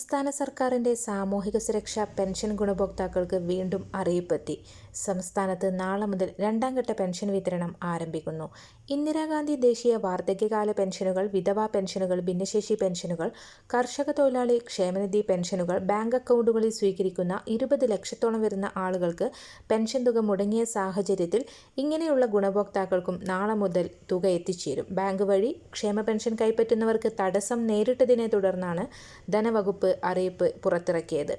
സംസ്ഥാന സർക്കാരിന്റെ സാമൂഹിക സുരക്ഷാ പെൻഷൻ ഗുണഭോക്താക്കൾക്ക് വീണ്ടും അറിയിപ്പെത്തി. സംസ്ഥാനത്ത് നാളെ മുതൽ രണ്ടാം ഘട്ട പെൻഷൻ വിതരണം ആരംഭിക്കുന്നു. ഇന്ദിരാഗാന്ധി ദേശീയ വാർദ്ധക്യകാല പെൻഷനുകൾ വിധവാ പെൻഷനുകൾ ഭിന്നശേഷി പെൻഷനുകൾ കർഷക തൊഴിലാളി ക്ഷേമനിധി പെൻഷനുകൾ ബാങ്ക് അക്കൗണ്ടുകളിൽ സ്വീകരിക്കുന്ന ഇരുപത് ലക്ഷത്തോളം വരുന്ന ആളുകൾക്ക് പെൻഷൻ തുക മുടങ്ങിയ സാഹചര്യത്തിൽ ഇങ്ങനെയുള്ള ഗുണഭോക്താക്കൾക്കും നാളെ മുതൽ തുക എത്തിച്ചേരും. ബാങ്ക് വഴി ക്ഷേമ പെൻഷൻ കൈപ്പറ്റുന്നവർക്ക് തടസ്സം നേരിട്ടതിനെ തുടർന്നാണ് ധനവകുപ്പ് അറിയിപ്പ് പുറത്തിറക്കിയത്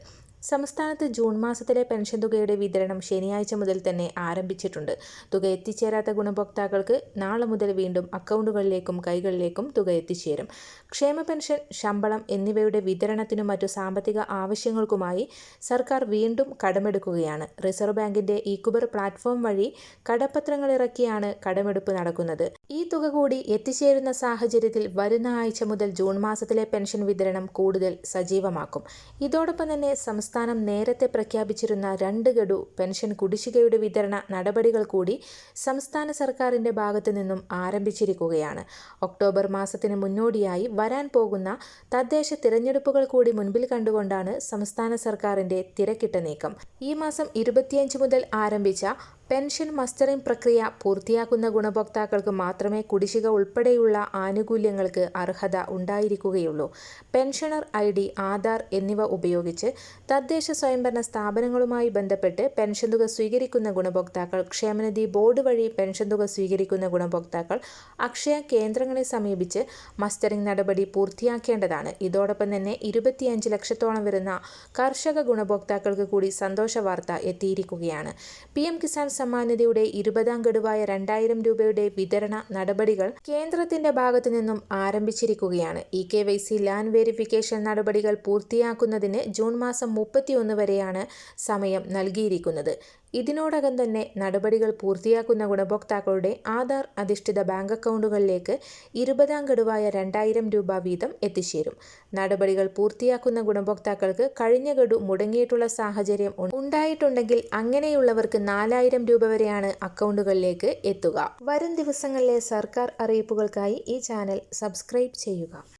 സംസ്ഥാനത്ത് ജൂൺ മാസത്തിലെ പെൻഷൻ തുകയുടെ വിതരണം ശനിയാഴ്ച മുതൽ തന്നെ ആരംഭിച്ചിട്ടുണ്ട്. തുക എത്തിച്ചേരാത്ത ഗുണഭോക്താക്കൾക്ക് നാളെ മുതൽ വീണ്ടും അക്കൗണ്ടുകളിലേക്കും കൈകളിലേക്കും തുക എത്തിച്ചേരും. ക്ഷേമ പെൻഷൻ ശമ്പളം എന്നിവയുടെ വിതരണത്തിനും മറ്റു സാമ്പത്തിക ആവശ്യങ്ങൾക്കുമായി സർക്കാർ വീണ്ടും കടമെടുക്കുകയാണ്. റിസർവ് ബാങ്കിന്റെ ഈക്കുബർ പ്ലാറ്റ്ഫോം വഴി കടപ്പത്രങ്ങൾ ഇറക്കിയാണ് കടമെടുപ്പ് നടക്കുന്നത്. ഈ തുക കൂടി എത്തിച്ചേരുന്ന സാഹചര്യത്തിൽ വരുന്ന ആഴ്ച മുതൽ ജൂൺ മാസത്തിലെ പെൻഷൻ വിതരണം കൂടുതൽ സജീവമാക്കും. ഇതോടൊപ്പം തന്നെ സംസ്ഥാനം നേരത്തെ പ്രഖ്യാപിച്ചിരുന്ന രണ്ട് ഗഡു പെൻഷൻ കുടിശ്ശികയുടെ വിതരണ നടപടികൾ കൂടി സംസ്ഥാന സർക്കാരിന്റെ ഭാഗത്തു നിന്നും ആരംഭിച്ചിരിക്കുകയാണ്. ഒക്ടോബർ മാസത്തിന് മുന്നോടിയായി വരാൻ പോകുന്ന തദ്ദേശ തിരഞ്ഞെടുപ്പുകൾ കൂടി മുൻപിൽ കണ്ടുകൊണ്ടാണ് സംസ്ഥാന സർക്കാരിന്റെ തിരക്കിട്ട നീക്കം. ഈ മാസം ഇരുപത്തിയഞ്ച് മുതൽ ആരംഭിച്ച പെൻഷൻ മസ്റ്ററിംഗ് പ്രക്രിയ പൂർത്തിയാക്കുന്ന ഗുണഭോക്താക്കൾക്ക് മാത്രമേ കുടിശ്ശിക ഉൾപ്പെടെയുള്ള ആനുകൂല്യങ്ങൾക്ക് അർഹത ഉണ്ടായിരിക്കുകയുള്ളൂ. പെൻഷനർ ഐ ഡി ആധാർ എന്നിവ ഉപയോഗിച്ച് തദ്ദേശ സ്വയംഭരണ സ്ഥാപനങ്ങളുമായി ബന്ധപ്പെട്ട് പെൻഷൻ തുക സ്വീകരിക്കുന്ന ഗുണഭോക്താക്കൾ ക്ഷേമനിധി ബോർഡ് വഴി പെൻഷൻ തുക സ്വീകരിക്കുന്ന ഗുണഭോക്താക്കൾ അക്ഷയ കേന്ദ്രങ്ങളെ സമീപിച്ച് മസ്റ്ററിംഗ് നടപടി പൂർത്തിയാക്കേണ്ടതാണ്. ഇതോടൊപ്പം തന്നെ ഇരുപത്തിയഞ്ച് ലക്ഷത്തോളം വരുന്ന കർഷക ഗുണഭോക്താക്കൾക്ക് കൂടി സന്തോഷ വാർത്ത എത്തിയിരിക്കുകയാണ്. പി എം കിസാൻ സമ്മാൻ നിധിയുടെ ഇരുപതാം ഗഡുവായ രണ്ടായിരം രൂപയുടെ വിതരണ നടപടികൾ കേന്ദ്രത്തിന്റെ ഭാഗത്തു നിന്നും ആരംഭിച്ചിരിക്കുകയാണ്. E K Y C land verification നടപടികൾ പൂർത്തിയാക്കുന്നതിന് ജൂൺ മാസം മുപ്പത്തിയൊന്ന് വരെയാണ് സമയം നൽകിയിരിക്കുന്നത്. ഇതിനോടകം തന്നെ നടപടികൾ പൂർത്തിയാക്കുന്ന ഗുണഭോക്താക്കളുടെ ആധാർ അധിഷ്ഠിത ബാങ്ക് അക്കൗണ്ടുകളിലേക്ക് ഇരുപതാം ഗഡുവായ രണ്ടായിരം രൂപ വീതം എത്തിച്ചേരും. നടപടികൾ പൂർത്തിയാക്കുന്ന ഗുണഭോക്താക്കൾക്ക് കഴിഞ്ഞ ഗഡു മുടങ്ങിയിട്ടുള്ള സാഹചര്യം ഉണ്ടായിട്ടുണ്ടെങ്കിൽ അങ്ങനെയുള്ളവർക്ക് നാലായിരം രൂപ വരെയാണ് അക്കൗണ്ടുകളിലേക്ക് എത്തുക. വരും ദിവസങ്ങളിലെ സർക്കാർ അറിയിപ്പുകൾക്കായി ഈ ചാനൽ സബ്സ്ക്രൈബ് ചെയ്യുക.